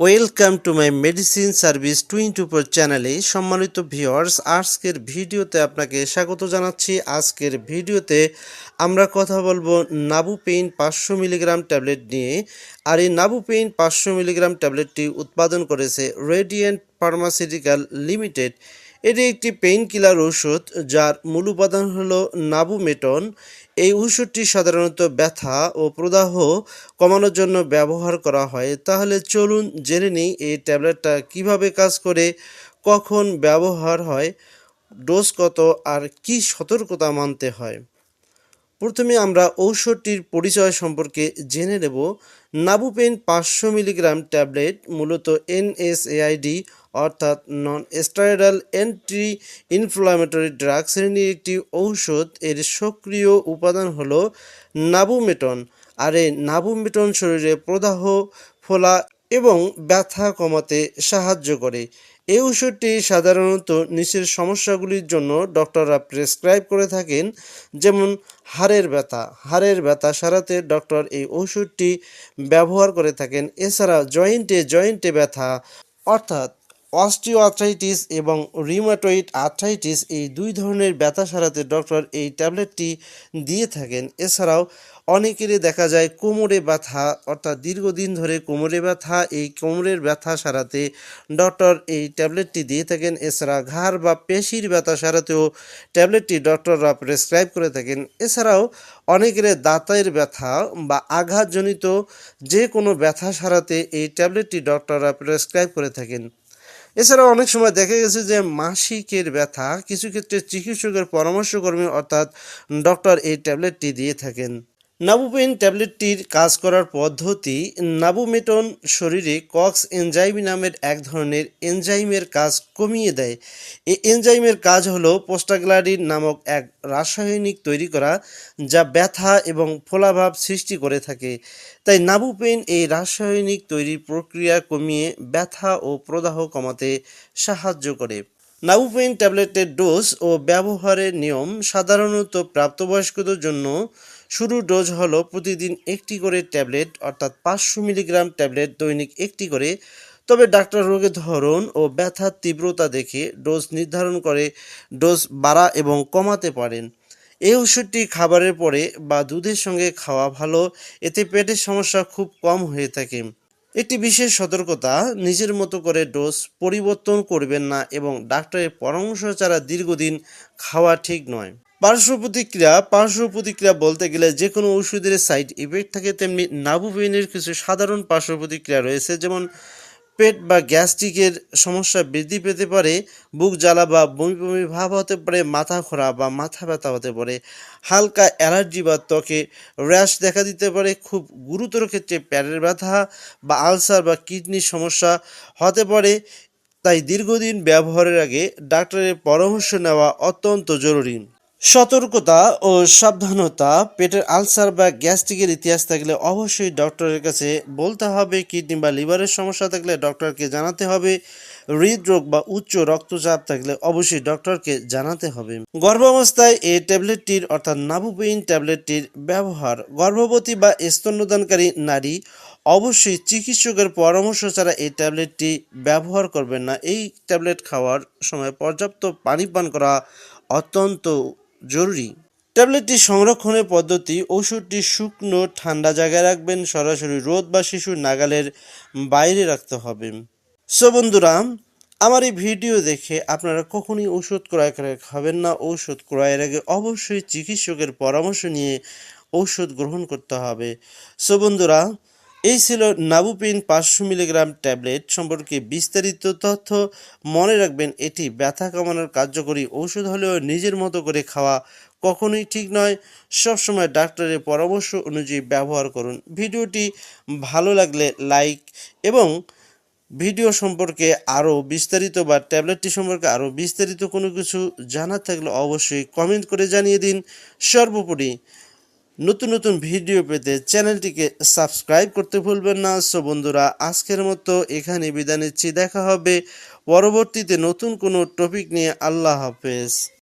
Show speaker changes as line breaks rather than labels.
Welcome to my medicine service twenty four চ্যানেলে সম্মানিত viewers আজকের ভিডিওতে আপনাকে স্বাগত জানাচ্ছি। আজকের ভিডিওতে আমরা কথা বলব নাবু পেইন পাঁচশো মিলিগ্রাম ট্যাবলেট নিয়ে। আর এই নাবু পেইন পাঁচশো মিলিগ্রাম ট্যাবলেটটি উৎপাদন করেছে রেডিয়েন্ট ফার্মাসিউটিক্যাল লিমিটেড এটি একটি পেইন কিলার ওষুধ যার মূল উপাদান হল নাবুমেটন। এই ওষুধটি সাধারণত ব্যথা ও প্রদাহ কমানোর জন্য ব্যবহার করা হয়। তাহলে চলুন জেনে নিই এই ট্যাবলেটটা কীভাবে কাজ করে, কখন ব্যবহার হয়, ডোজ কত, আর কি সতর্কতা মানতে হয়। প্রথমে আমরা ঔষধটির পরিচয় সম্পর্কে জেনে নেব। নাবুপেন পাঁচশো মিলিগ্রাম ট্যাবলেট, মূলত এনএসএআইডি, অর্থাৎ non steroidal anti inflammatory drug শ্রেণির একটি ঔষধ। এর সক্রিয় উপাদান হলো নাবুমেটন। আর এই নাবুমেটন শরীরে প্রদাহ, ফোলা এবং ব্যথা কমাতে সাহায্য করে। এই ওষুধটি সাধারণত নিচের সমস্যাগুলির জন্য ডক্টররা প্রেসক্রাইব করে থাকেন, যেমন হাড়ের ব্যথা। হাড়ের ব্যথা সারাতে ডক্টর এই ওষুধটি ব্যবহার করে থাকেন। এছাড়া জয়েন্টে জয়েন্টে ব্যথা, অর্থাৎ অস্টিওআর্থ্রাইটিস এবং রিউমাটয়েড আর্থ্রাইটিস এই দুই ধরনের ব্যথা সারাতে ডক্টর এই ট্যাবলেটটি দিয়ে থাকেন। এছাড়াও অনেকেরই দেখা যায় কোমরে ব্যথা, অর্থাৎ দীর্ঘদিন ধরে কোমরে ব্যথা, এই কোমরের ব্যথা সারাতে ডক্টর এই ট্যাবলেটটি দিয়ে থাকেন। এছাড়া ঘাড় বা পেশির ব্যথা সারাতেও ট্যাবলেটটি ডক্টররা প্রেসক্রাইব করে থাকেন। এছাড়াও অনেকের দাঁতের ব্যথা বা আঘাতজনিত যে কোনো ব্যথা সারাতে এই ট্যাবলেটটি ডক্টররা প্রেসক্রাইব করে থাকেন। এছাড়াও অনেক সময় দেখা গেছে যে মাসিকের ব্যথা কিছু ক্ষেত্রে চিকিৎসকের পরামর্শকর্মী অর্থাৎ ডক্টর এই ট্যাবলেটটি দিয়ে থাকেন। নাবুপেন ট্যাবলেটটির কাজ করার পদ্ধতি নাবুমেটন শরীরে কক্স এনজাইম নামের এক ধরনের এনজাইমের কাজ কমিয়ে দেয়। এই এনজাইমের কাজ হলো পোস্টাগ্লাডিন নামক এক রাসায়নিক তৈরি করা, যা ব্যথা এবং ফোলাভাব সৃষ্টি করে থাকে। তাই নাবুপেন এই রাসায়নিক তৈরির প্রক্রিয়া কমিয়ে ব্যথা ও প্রদাহ কমাতে সাহায্য করে। নাবুপেন ট্যাবলেটের ডোজ ও ব্যবহারের নিয়ম সাধারণত প্রাপ্তবয়স্কদের জন্য শুরু ডোজ হলো প্রতিদিন একটি করে ট্যাবলেট, অর্থাৎ পাঁচশো মিলিগ্রাম ট্যাবলেট, দৈনিক একটি করে। তবে ডাক্তার রোগের ধরন ও ব্যথার তীব্রতা দেখে ডোজ নির্ধারণ করে ডোজ বাড়া এবং কমাতে পারেন। এই ওষুধটি খাবারের পরে বা দুধের সঙ্গে খাওয়া ভালো, এতে পেটের সমস্যা খুব কম হয়ে থাকে। একটি বিশেষ সতর্কতা, নিজের মতো করে ডোজ পরিবর্তন করবেন না এবং ডাক্তারের পরামর্শ ছাড়া দীর্ঘদিন খাওয়া ঠিক নয়। পার্শ্ব প্রতিক্রিয়া পার্শ্ব প্রতিক্রিয়া বলতে গেলে যে কোনো ওষুধের সাইড ইফেক্ট থাকে তেমনি নাবুবেনের কিছু সাধারণ পার্শ্ব প্রতিক্রিয়া রয়েছে, যেমন পেট বা গ্যাস্ট্রিকের সমস্যা বৃদ্ধি পেতে পারে, বুক জ্বালা বা বমি বমি ভাব হতে পারে, মাথা খোরা বা মাথা ব্যথা হতে পারে, হালকা অ্যালার্জি বা ত্বকে র্যাশ দেখা দিতে পারে, খুব গুরুতর ক্ষেত্রে প্যারের ব্যথা বা আলসার বা কিডনির সমস্যা হতে পারে, তাই দীর্ঘদিন ব্যবহারের আগে ডাক্তারের পরামর্শ নেওয়া অত্যন্ত জরুরি। সতর্কতা ও সাবধানতা, পেটের আলসার বা গ্যাস্ট্রিকের ইতিহাস থাকলে অবশ্যই ডক্টরের কাছে বলতে হবে, কিডনি বা লিভারের সমস্যা থাকলে ডক্টরকে জানাতে হবে, হৃদরোগ বা উচ্চ রক্তচাপ থাকলে অবশ্যই ডক্টরকে জানাতে হবে। গর্ভাবস্থায় এই ট্যাবলেটটির অর্থাৎ নাবুপেইন ট্যাবলেটটির ব্যবহার, গর্ভবতী বা স্তন্যদানকারী নারী অবশ্যই চিকিৎসকের পরামর্শ ছাড়া এই ট্যাবলেটটি ব্যবহার করবেন না। এই ট্যাবলেট খাওয়ার সময় পর্যাপ্ত পানি পান করা অত্যন্ত জরুরি। ট্যাবলেটটি সংরক্ষণের পদ্ধতি, ওষুধটি শুকনো, ঠান্ডা জায়গায় রাখবেন, সরাসরি রোদ বা শিশুর নাগালের বাইরে রাখতে হবে। সো বন্ধুরা, আমার এই ভিডিও দেখে আপনারা কখনই ওষুধ ক্রয় করে খাবেন না। ওষুধ ক্রয়ের আগে অবশ্যই চিকিৎসকের পরামর্শ নিয়ে ঔষধ গ্রহণ করতে হবে। সো বন্ধুরা এই ছিল নাবুপিন পাঁচশো মিলিগ্রাম ট্যাবলেট সম্পর্কে বিস্তারিত তথ্য। মনে রাখবেন, এটি ব্যথা কমানোর কার্যকরী ঔষধ হলেও নিজের মতো করে খাওয়া কখনোই ঠিক নয়। সবসময় ডাক্তারের পরামর্শ অনুযায়ী ব্যবহার করুন। ভিডিওটি ভালো লাগলে লাইক এবং ভিডিও সম্পর্কে আরও বিস্তারিত বা ট্যাবলেটটি সম্পর্কে আরও বিস্তারিত কোনো কিছু জানার থাকলে অবশ্যই কমেন্ট করে জানিয়ে দিন। সর্বোপরি নতুন নতুন ভিডিও পেতে চ্যানেলটিকে সাবস্ক্রাইব করতে ভুলবেন না। সো বন্ধুরা, আজকের মতো এখানে বিদায় নিচ্ছি। দেখা হবে পরবর্তীতে নতুন কোনো টপিক নিয়ে। আল্লাহ হাফেজ।